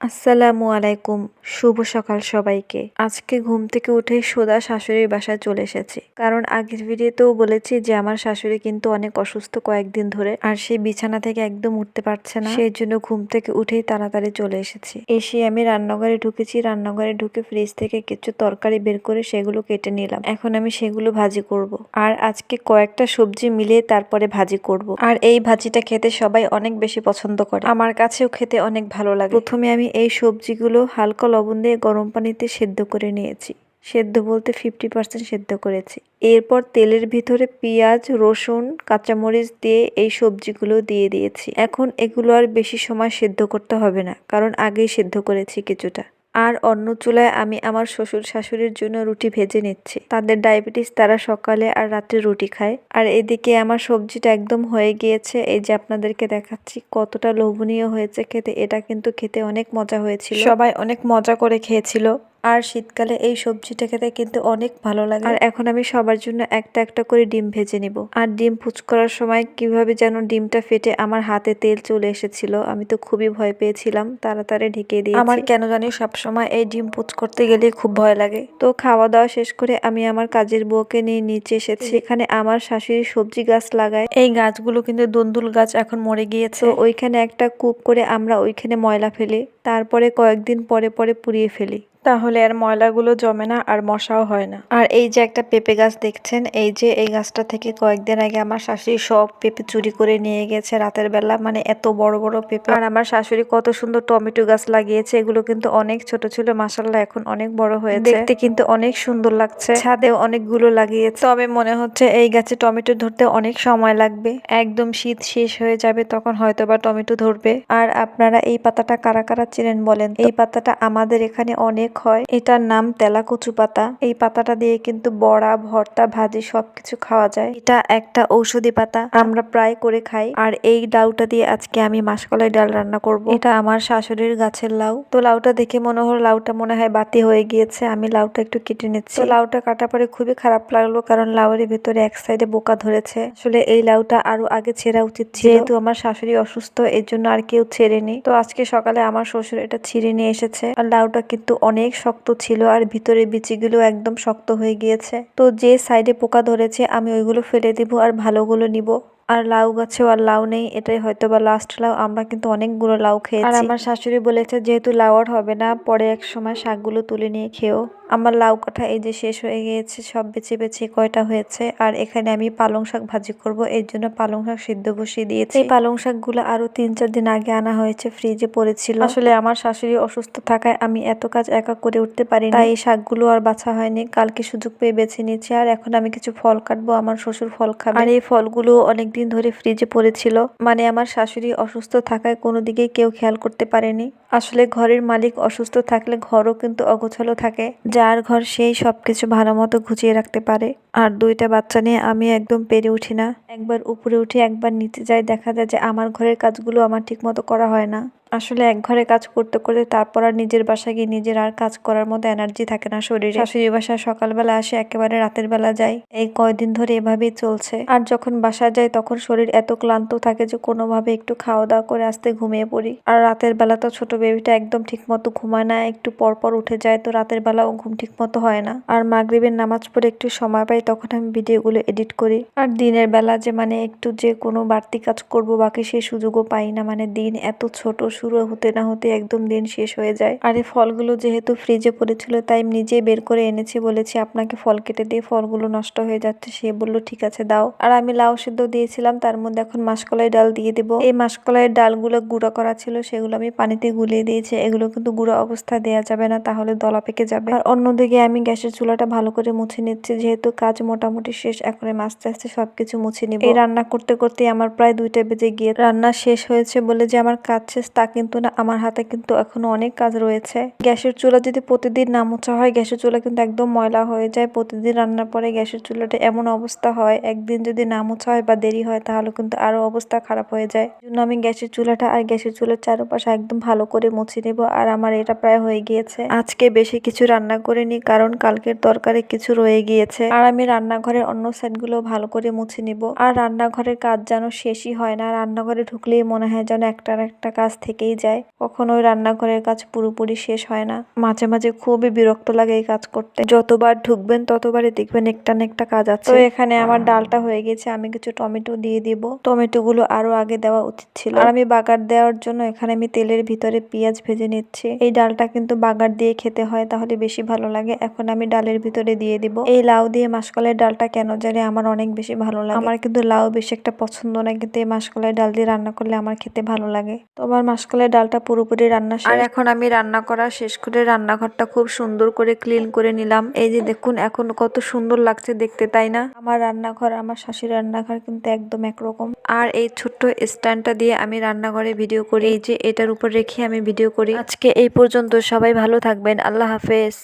আসসালামু আলাইকুম, শুভ সকাল সবাইকে। আজকে ঘুম থেকে উঠেই সোদা শাশুড়ির বাসায় চলে এসেছি। কারণ আগের ভিডিওতেও বলেছি যে, আমার শাশুড়ি কিন্তু অনেক অসুস্থ কয়েকদিন ধরে আর সে বিছানা থেকে একদম উঠতে পারছে না। সেই জন্য ঘুম থেকে উঠেই তাড়াতাড়ি চলে এসেছি। এসে আমি রান্নাঘরে ঢুকেছি। রান্নাঘরে ঢুকে ফ্রিজ থেকে কিছু তরকারি বের করে সেগুলো কেটে নিলাম। এখন আমি সেগুলো ভাজি করব। আর আজকে কয়েকটা সবজি মিলিয়ে তারপরে ভাজি করব। আর এই ভাজিটা খেতে সবাই অনেক বেশি পছন্দ করে। আমার কাছেও খেতে অনেক ভালো লাগে। প্রথমে আমি এই সবজিগুলো হালকা লবণ দিয়ে গরম পানিতে সেদ্ধ করে নিয়েছি। সেদ্ধ বলতে ফিফটি পার্সেন্ট সেদ্ধ করেছি। এরপর তেলের ভিতরে পেঁয়াজ, রসুন, কাঁচামরিচ দিয়ে এই সবজিগুলো দিয়ে দিয়েছি। এখন এগুলো আর বেশি সময় সেদ্ধ করতে হবে না, কারণ আগেই সেদ্ধ করেছি কিছুটা। আর অন্য চুলায় আমি আমার শ্বশুর শাশুড়ির জন্য রুটি ভেজে নিচ্ছি। তাদের ডায়াবেটিস তারা সকালে আর রাত্রে রুটি খায়। আর এদিকে আমার সবজিটা একদম হয়ে গিয়েছে। এই যে আপনাদেরকে দেখাচ্ছি কতটা লোভনীয় হয়েছে খেতে। এটা কিন্তু খেতে অনেক মজা হয়েছিল। সবাই অনেক মজা করে খেয়েছিল। আর শীতকালে এই সবজিটা খেতে কিন্তু অনেক ভালো লাগে। আর এখন আমি সবার জন্য একটা একটা করে ডিম ভেজে নিব। আর ডিম পুচ করার সময় কীভাবে যেন ডিমটা ফেটে আমার হাতে তেল চলে এসেছিল আমি তো খুবই ভয় পেয়েছিলাম তাড়াতাড়ি ঢেকে দিয়ে আমার কেন জানি সব সময় এই ডিম পুচ করতে গেলে খুব ভয় লাগে। তো খাওয়া দাওয়া শেষ করে আমি আমার কাজের বউকে নিয়ে নিচে এসেছি। এখানে আমার শাশুড়ি সবজি গাছ লাগায়। এই গাছগুলো কিন্তু দন্দুল গাছ এখন মরে গিয়েছে। তো ওইখানে একটা কূপ করে আমরা ওইখানে ময়লা ফেলি। তারপরে কয়েকদিন পরে পরে পুড়িয়ে ফেলি। তাহলে আর ময়লাগুলো জমে না আর মশাও হয় না। আর এই যে একটা পেঁপে গাছ দেখছেন, এই যে এই গাছটা থেকে কয়েকদিন আগে আমার শাশুড়ি সব পেঁপে চুরি করে নিয়ে গেছে রাতের বেলা মানে এত বড় বড় পেঁপে। আর আমার শাশুড়ি কত সুন্দর টমেটো গাছ লাগিয়েছে, এগুলো কিন্তু অনেক ছোট ছিল মাসাল্লাহ এখন অনেক বড় হয়েছে। দেখতে কিন্তু অনেক সুন্দর লাগছে, ছাদেও অনেকগুলো লাগিয়েছে। তবে মনে হচ্ছে এই গাছে টমেটো ধরতে অনেক সময় লাগবে। একদম শীত শেষ হয়ে যাবে, তখন হয়তো বা টমেটো ধরবে। আর আপনারা এই পাতাটা কারা কারা চেনেন বলেন? এই পাতাটা আমাদের এখানে অনেক হয় এটার নাম তেলা কচু পাতা এই পাতাটা দিয়ে কিন্তু বড়া, ভর্তা, ভাজি সবকিছু খাওয়া যায়। এটা একটা ঔষধি পাতা। আমরা প্রায় করে খাই। আর এই লাউটা দিয়ে আজকে আমি মাসকলাই ডাল রান্না করব। এটা আমার শাশুড়ির গাছের লাউ। তো লাউটা দেখে মনে হলো লাউটা মনে হয় বাতি হয়ে গিয়েছে। আমি লাউটা একটু কেটে নিচ্ছি। লাউটা কাটা পরে খুবই খারাপ লাগল কারণ লাউয়ের ভেতরে এক সাইডে বোকা ধরেছে। আসলে এই লাউটা আরও আগে ছেঁড়া উচিত ছিল। যেহেতু আমার শাশুড়ি অসুস্থ, এর জন্য আর কেউ ছেড়েনি। তো আজকে সকালে আমার শ্বশুর এটা ছিঁড়ে নিয়ে এসেছে। আর লাউটা কিন্তু অনেক শক্ত ছিল আর ভিতরে বিচিগুলো একদম শক্ত হয়ে গিয়েছে। তো যে সাইডে পোকা ধরেছে, আমি ওইগুলো ফেলে দিব আর ভালোগুলো নিব। আর লাউ গাছেও আর লাউ নেই এটাই হয়তো বা লাস্ট লাউ। আমরা কিন্তু অনেকগুলো লাউ খেয়েছি। আর আমার শাশুড়ি বলেছে যেহেতু লাউ আর হবে না পরে এক সময় শাকগুলো তুলে নিয়ে খেও। আমার লাউ কাঠা এই যে শেষ হয়ে গিয়েছে সব বেছে বেছে কয়টা হয়েছে আর এখানে আমি পালং শাক ভাজি করব এর জন্য পালং শাক সিদ্ধ বসিয়ে দিয়েছি। এই পালং শাকগুলো আরও তিন চার দিন আগে আনা হয়েছে ফ্রিজে পড়েছিল। আসলে আমার শাশুড়ি অসুস্থ থাকায় আমি এত কাজ একা করে উঠতে পারি তাই এই শাকগুলো আর বাছা হয়নি। কালকে সুযোগ পেয়ে বেছে নিয়েছি আর এখন আমি কিছু ফল কাটবো আমার শ্বশুর ফল খাবে। আর এই ফলগুলো অনেকদিন ধরে ফ্রিজে পড়েছিল। মানে আমার শাশুড়ি অসুস্থ থাকায় কোনো দিকেই কেউ খেয়াল করতে পারেনি। আসলে ঘরের মালিক অসুস্থ থাকলে ঘরও কিন্তু অগোছালো থাকে। যার ঘর সেই সবকিছু ভালো মতো গুছিয়ে রাখতে পারে। আর দুইটা বাচ্চা নিয়ে আমি একদম পেরে উঠি না। একবার উপরে উঠে একবার নিচে যাই দেখা যায় যে আমার ঘরের কাজগুলো আমার ঠিক মতো করা হয় না। আসলে এক ঘরে কাজ করতে করতে তারপর আর নিজের বাসায় গিয়ে নিজের আর কাজ করার মতো এনার্জি থাকে না শরীরে। শাশুড়ি বাসায় সকালবেলা আসে, একেবারে রাতের বেলা যাই এই কয়দিন ধরে এভাবেই চলছে। আর যখন বাসায় যাই তখন শরীর এত ক্লান্ত থাকে যে কোনোভাবে একটু খাওয়া দাওয়া করে আসতে ঘুমিয়ে পড়ি। আর রাতের বেলা তো ছোট বেবিটা একদম ঠিক মতো ঘুমায় না, একটু পর পর উঠে যায় তো রাতের বেলাও ঘুম ঠিক মতো হয় না। আর মাগরিবের নামাজ পড়ে একটু সময় পাই তখন আমি ভিডিওগুলো এডিট করি। আর দিনের বেলা যে মানে একটু যে কোনো বাড়তি কাজ করব বাকি সেই সুযোগও পাই না মানে দিন এত ছোট শুরু হতে না হতে একদম দিন শেষ হয়ে যায়। আর এই ফলগুলো যেহেতু ফ্রিজে পড়েছিল, তাই নিজেই বের করে এনেছি বলেছি, আপনাকে ফল কেটে দিয়ে ফলগুলো নষ্ট হয়ে যাচ্ছে। সে বলল, ঠিক আছে, দাও। আর আমি লাউ সিদ্ধ দিয়েছিলাম, তার মধ্যে এখন মাসকলাই ডাল দিয়ে দেবো। এই মাসকলাইয়ের ডালগুলো গুঁড়া করা ছিল, সেগুলো আমি পানিতে গুলিয়ে দিয়েছি। এগুলো কিন্তু গুঁড়া অবস্থা দেওয়া যাবে না, তাহলে দলা পেকে যাবে। আর অন্যদিকে আমি গ্যাসের চুলাটা ভালো করে মুছে নিচ্ছি, যেহেতু কাজ মোটামুটি শেষ, এখন আস্তে আস্তে সবকিছু মুছে নিব। এই রান্না করতে করতে আমার প্রায় দুইটা বেজে গিয়ে রান্না শেষ হয়েছে বলে যে আমার কাজ শেষ, তা কিন্তু না, আমার হাতে কিন্তু এখনও অনেক কাজ রয়েছে। গ্যাসের চুলা যদি প্রতিদিন না মোছা হয়, গ্যাসের চুলা কিন্তু একদম ময়লা হয়ে যায়। প্রতিদিন রান্নার পরে গ্যাসের চুলাটা এমন অবস্থা হয়, একদিন যদি না মোছা হয় বা দেরি হয়, তাহলে কিন্তু আরও অবস্থা খারাপ হয়ে যায়। জন্য আমি গ্যাসের চুলাটা আর গ্যাসের চুলার চারপাশে একদম ভালো করে মুছে নেব, আর আমার এটা প্রায় হয়ে গিয়েছে। আজকে বেশি কিছু রান্না করিনি, কারণ কালকের তরকারি কিছু রয়ে গিয়েছে। আর আমি রান্নাঘরের অন্য সাইডগুলো ভালো করে মুছে নিব। আর রান্নাঘরের কাজ যেন শেষই হয় না, রান্নাঘরে ঢুকলেই মনে হয় যেন একটার একটা কাজ থেকে থেকেই যায়। কখনো ওই রান্নাঘরের কাজ পুরোপুরি শেষ হয় না। মাঝে মাঝে খুবই বিরক্ত লাগে এই কাজ করতে। যতবার ঢুকবেন, ততবারই দেখবেন একটা না একটা কাজ আছে। তো এখানে আমার ডালটা হয়ে গেছে, আমি কিছু টমেটো দিয়ে দিব। টমেটো গুলো আরও আগে দেওয়া উচিত ছিল। আর আমি বাগার দেওয়ার জন্য এখানে আমি তেলের ভিতরে পেঁয়াজ ভেজে নিচ্ছি। এই ডালটা কিন্তু বাগার দিয়ে খেতে হয়, তাহলে বেশি ভালো লাগে। এখন আমি ডালের ভিতরে দিয়ে দিব। এই লাউ দিয়ে মাসকলাইয়ের ডালটা কেন জানি আমার অনেক বেশি ভালো লাগে। আমার কিন্তু লাউ বেশি একটা পছন্দ না, কিন্তু এই মাসকলাই ডাল দিয়ে রান্না করলে আমার খেতে ভালো লাগে। তো আমার মাসকলাই ডালটা পুরোপুরি রান্না শেষ। আর এখন আমি রান্না করা শেষ করে রান্নাঘরটা খুব সুন্দর করে ক্লিন করে নিলাম। এই যে দেখুন এখন কত সুন্দর লাগছে দেখতে তাই না? আমার রান্নাঘর আমার শাশুড়ি রান্নাঘর কিন্তু একদম একরকম। আর এই ছোট্ট স্ট্যান্ডটা দিয়ে আমি রান্নাঘরে ভিডিও করি। এই যে এটার উপর রেখে আমি ভিডিও করি। আজকে এই পর্যন্ত সবাই ভালো থাকবেন। আল্লাহ হাফেজ।